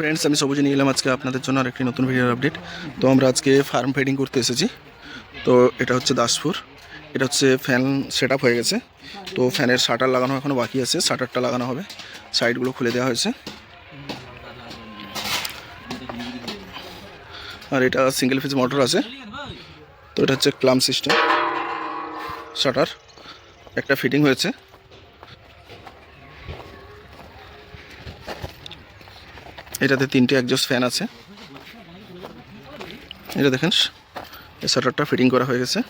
Friends আমি সবুজ নিয়ে এলাম আজকে আপনাদের জন্য আর একটি নতুন ভিডিওর আপডেট তো আমরা আজকে ফার্ম ফিডিং করতে এসেছি। তো এটা হচ্ছে দাসপুর। এটা হচ্ছে ফ্যান সেট হয়ে গেছে। তো ফ্যানের শাটার লাগানো এখনও বাকি আছে। শাটারটা লাগানো হবে। সাইডগুলো খুলে দেওয়া হয়েছে। আর এটা সিঙ্গেল ফিজ মোটর আছে। তো এটা হচ্ছে ক্লাম সিস্টেম শাটার একটা ফিটিং হয়েছে। এটাতে তিনটে একজস্ট ফ্যান আছে। এটা দেখেন, এই শাটারটা ফিটিং করা হয়ে গেছে।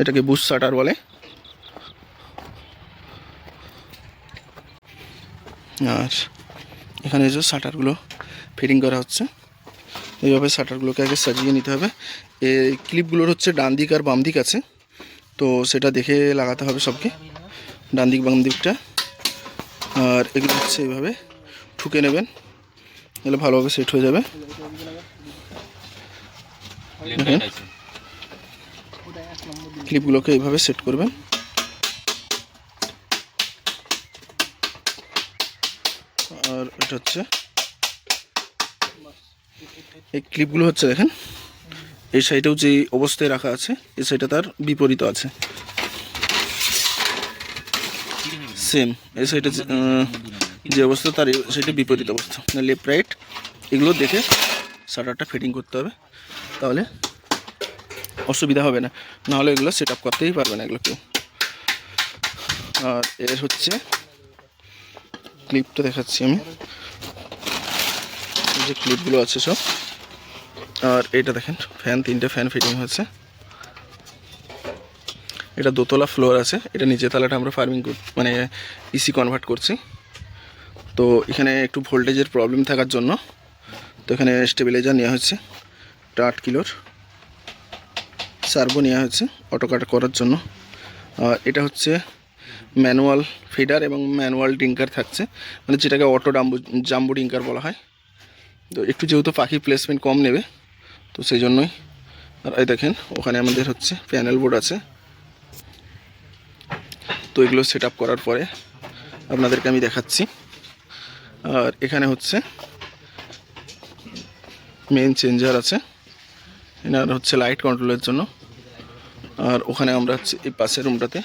এটাকে বুশ শাটার বলে। আর এখানে যে শাটারগুলো ফিটিং করা হচ্ছে, এইভাবে শাটারগুলোকে আগে সাজিয়ে নিতে হবে। এই ক্লিপগুলোর হচ্ছে ডান দিক আর বাম দিক আছে। তো সেটা দেখে লাগাতে হবে সবকে। ডান দিক বাম দিকটা। আর এগুলো হচ্ছে এইভাবে ঠুকে নেবেন এগুলো ভালোভাবে সেট হয়ে যাবে। ক্লিপগুলোকে এইভাবে সেট করবেন। আর এটা হচ্ছে এই ক্লিপগুলো হচ্ছে দেখেন। এই সাইডেও যে অবস্থায় রাখা আছে এই সাইডে তার বিপরীত আছে। সেম এই সাইডে যে, অবস্থা তার সাইডে বিপরীত অবস্থা। লেফট রাইট এগুলো দেখে শাটারটা ফিটিং করতে হবে। তাহলে অসুবিধা হবে না। নাহলে এগুলো সেট আপ করতেই পারবে না এগুলো কেউ। আর এর হচ্ছে ক্লিপটা দেখাচ্ছি আমি। যে ক্লিপগুলো আছে সব। আর এটা দেখেন ফ্যান তিনটে ফ্যান ফিটিং হয়েছে এটা দোতলা ফ্লোর আছে, এটা নিচে তালাটা আমরা ফার্মিং মানে ইসি কনভার্ট করছি। তো এখানে একটু ভোল্টেজের প্রবলেম থাকার জন্য, তো এখানে স্টেবিলাইজার নেওয়া এটা আট কিলোর সার্ভো নেওয়া হয়েছে অটো কাট করার জন্য। আর এটা হচ্ছে ম্যানুয়াল ফিডার এবং ম্যানুয়াল ডিঙ্কার থাকছে মানে যেটাকে অটো ডাম্বু জাম্বু ডিঙ্কার বলা হয়। তো একটু যেহেতু পাখি প্লেসমেন্ট কম নেবে তো সেই জন্যই। আর এই দেখেন, ওখানে আমাদের হচ্ছে প্যানেল বোর্ড আছে। তো এগুলো সেট করার পরে আপনাদেরকে আমি দেখাচ্ছি। আর এখানে হচ্ছে মেন চেঞ্জার আছে। এনার হচ্ছে লাইট কন্ট্রোলের জন্য। আর ওখানে আমরা হচ্ছে এই পাশের রুমটাতে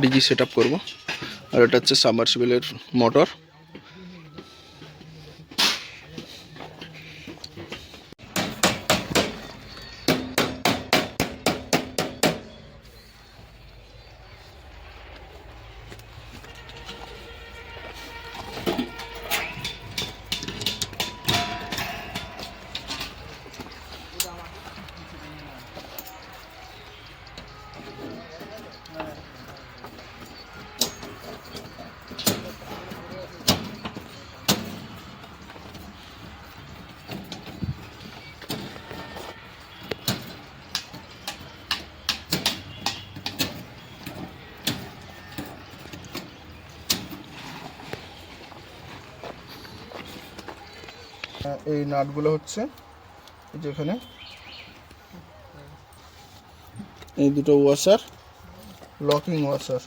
ডিজি সেট আপ করব। আর এটা হচ্ছে সাবমার্সিবলের মোটর এই নাটগুলো হচ্ছে। এই যে এখানে। এই দুটো ওয়াশার, লকিং ওয়াশার।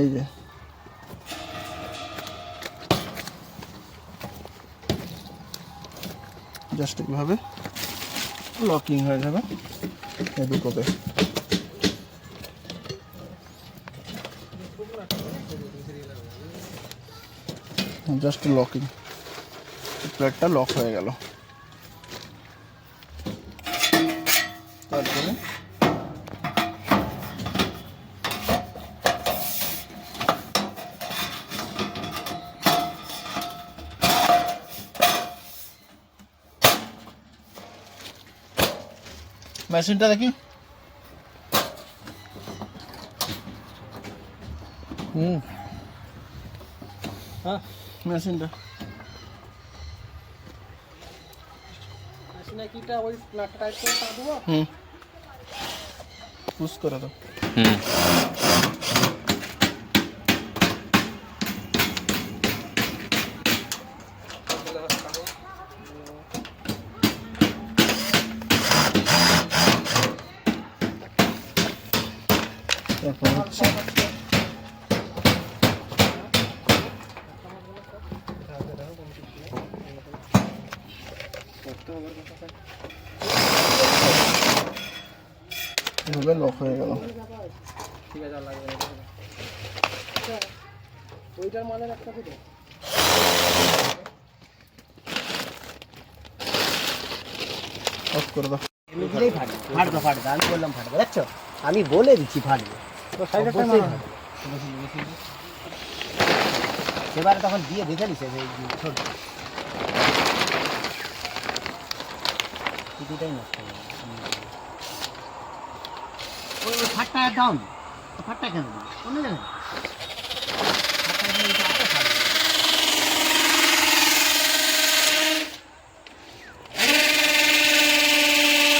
এই যে। জাস্ট এইভাবে লকিং হয়ে যাবে এই দুটোতে। জাস্ট লকিং প্লেটটা লক হয়ে গেল। তারপরে? মেশিনটা দেখি। হুম। হ্যাঁ। Me asienta. ¿Qué es lo que está haciendo? ¿Qué es lo que está ¿Qué এভাবে লক হয়ে গেল। ঠিক আছে আর লাগবে না ওইটার মালের একটা দিবে? অফ করে দাও। এমনি ফাটবে ফাটবে ফাটবে আমি বললাম ফাটবে দেখছ? আমি বলে দিচ্ছি ফাটবে। তো সাইডে অবশ্যই তখন দিয়ে দেখে নিছে যে ছোট। কিছুটাই নষ্ট হয়ে। ওই ফাটটা দাও না ফাটটা কেন অন্য জায়গায়